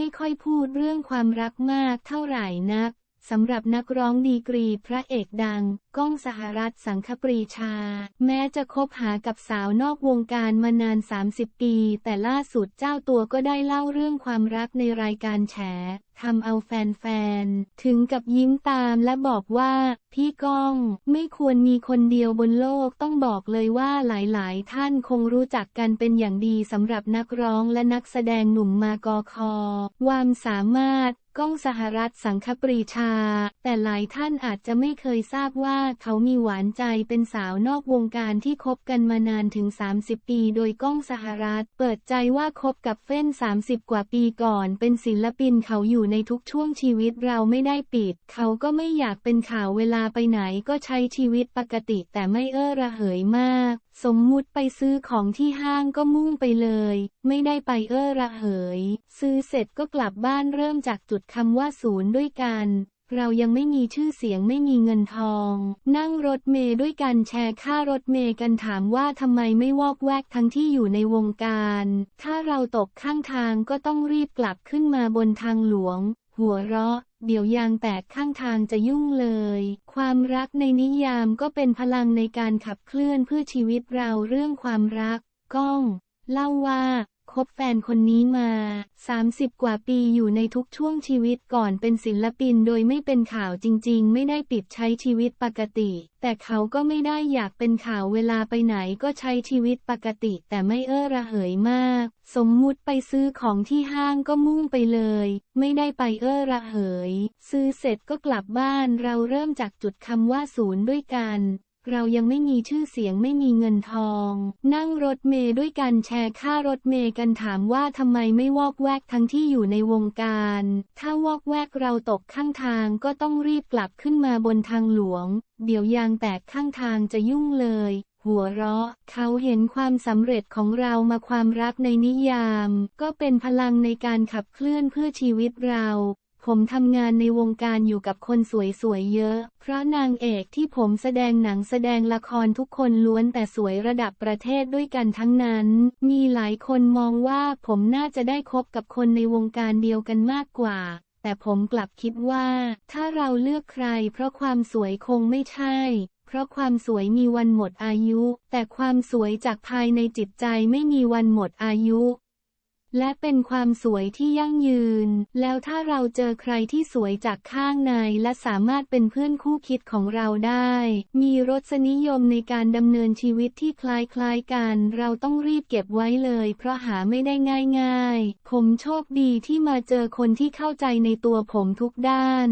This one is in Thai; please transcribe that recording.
ไม่ค่อยพูดเรื่องความรักมากเท่าไหร่นัก สำหรับนักร้องดีกรีพระเอกดัง ก้องสหรัฐสังคปรีชา แม้จะคบหากับสาวนอกวงการมานาน 30 ปี แต่ล่าสุดเจ้าตัวก็ได้เล่าเรื่องความรักในรายการแฉทำเอาแฟนๆ ถึงกับยิ้มตามและบอกว่า พี่ก้องไม่ควรมีคนเดียวบนโลกต้องบอกเลยว่าหลายๆ ท่านคงรู้จักกันเป็นอย่างดีสำหรับนักร้องและนักแสดงหนุ่มมากอคอวามสามารถ ก้องสหรัฐสังคปรีชา แต่หลายท่านอาจจะไม่เคยทราบว่าเขามีหวานใจเป็นสาวนอกวงการที่คบกันมานานถึง 30 ปี โดยก้องสหรัฐ เปิดใจว่าคบกับเฟ้น 30 กว่าปีก่อน เป็นศิลปินเขาอยู่ในทุกช่วงชีวิตเราไม่ได้ปิด เขาก็ไม่อยากเป็นข่าวเวลาไปไหนก็ใช้ชีวิตปกติแต่ไม่เอ้อระเหยมาก สมมุติไปซื้อของที่ห้างก็มุ่งไปเลย ไม่ได้ไปเอ้อระเหย ซื้อเสร็จก็กลับบ้านเริ่มจากจุดคำว่าศูนย์ด้วยกัน เรายังไม่มีชื่อเสียงไม่มีเงินทอง นั่งรถเมย์ด้วยกันแชร์ค่ารถเมย์กันถามว่าทำไมไม่วอกแวกทั้งที่อยู่ในวงการ ถ้าเราตกข้างทางก็ต้องรีบกลับขึ้นมาบนทางหลวง หัวเราะเดี๋ยวยางแตกข้างทางจะยุ่งเลย ความรักในนิยามก็เป็นพลังในการขับเคลื่อนเพื่อชีวิตเราเรื่องความรัก ก้อง เล่าว่า บแฟนคนนี้มา 30 กว่าปีอยู่ในทุกช่วงชีวิตก่อนเป็นศิลปินโดยไม่เป็นข่าวจริง ๆ ไม่ได้ปิดใช้ชีวิตปกติ แต่เขาก็ไม่ได้อยากเป็นข่าวเวลาไปไหนก็ใช้ชีวิตปกติแต่ไม่เอ้อระเหยมาก สมมุติไปซื้อของที่ห้างก็มุ่งไปเลย ไม่ได้ไปเอ้อระเหย ซื้อเสร็จก็กลับบ้านเราเริ่มจากจุดคำว่าศูนย์ด้วยกัน เรายังไม่มีชื่อเสียงไม่มีเงินทอง นั่งรถเมย์ด้วยกันแชร์ค่ารถเมย์กันถามว่าทำไมไม่วอกแวกทั้งที่อยู่ในวงการ ถ้าวอกแวกเราตกข้างทางก็ต้องรีบกลับขึ้นมาบนทางหลวง เดี๋ยวยางแตกข้างทางจะยุ่งเลย หัวเราะ เขาเห็นความสำเร็จของเรามาความรักในนิยาม ก็เป็นพลังในการขับเคลื่อนเพื่อชีวิตเรา ผมทำงานในวงการอยู่กับคนสวยๆเยอะ เพราะนางเอกที่ผมแสดงหนังแสดงละครทุกคนล้วนแต่สวยระดับประเทศด้วยกันทั้งนั้น มีหลายคนมองว่าผมน่าจะได้คบกับคนในวงการเดียวกันมากกว่า แต่ผมกลับคิดว่า ถ้าเราเลือกใคร เพราะความสวยคงไม่ใช่ เพราะความสวยมีวันหมดอายุ แต่ความสวยจากภายในจิตใจไม่มีวันหมดอายุ และเป็นความสวยที่ยั่งยืน แล้วถ้าเราเจอใครที่สวยจากข้างในและสามารถเป็นเพื่อนคู่คิดของเราได้ มีรสนิยมในการดำเนินชีวิตที่คล้ายๆกัน เราต้องรีบเก็บไว้เลย เพราะหาไม่ได้ง่ายๆ ผมโชคดีที่มาเจอคนที่เข้าใจในตัวผมทุกด้าน